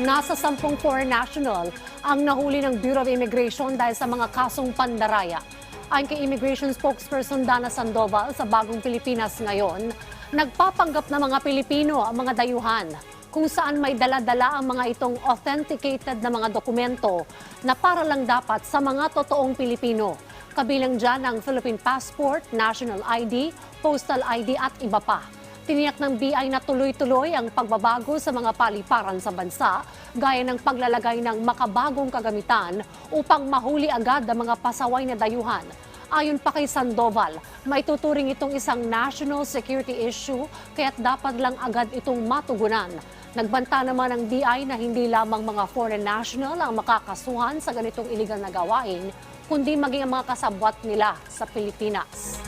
Nasa sampung foreign national ang nahuli ng Bureau of Immigration dahil sa mga kasong pandaraya. Ayon kay Immigration Spokesperson Dana Sandoval sa Bagong Pilipinas ngayon, nagpapanggap na mga Pilipino ang mga dayuhan kung saan may dala-dala ang mga itong authenticated na mga dokumento na para lang dapat sa mga totoong Pilipino. Kabilang dyan ang Philippine Passport, National ID, Postal ID at iba pa. Tiniyak ng BI na tuloy-tuloy ang pagbabago sa mga paliparan sa bansa, gaya ng paglalagay ng makabagong kagamitan upang mahuli agad ang mga pasaway na dayuhan. Ayon pa kay Sandoval, may tuturing itong isang national security issue kaya't dapat lang agad itong matugunan. Nagbanta naman ang BI na hindi lamang mga foreign national ang makakasuhan sa ganitong iligal na gawain, kundi maging ang mga kasabwat nila sa Pilipinas.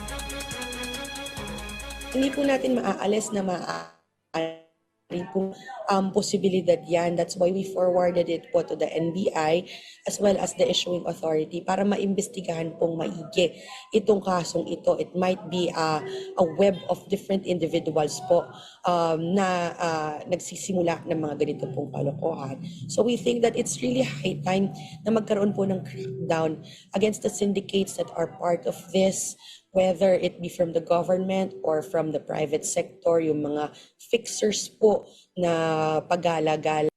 Hindi po natin maaalis na maaari po um, posibilidad yan. That's why we forwarded it po to the NBI as well as the issuing authority para maimbestigahan pong maigi itong kasong ito. It might be a, a web of different individuals po um, na uh, nagsisimula ng mga ganito pong kalokohan. So we think that it's really high time na magkaroon po ng crackdown against the syndicates that are part of this whether it be from the government or from the private sector, yung mga fixers po na pagala-gala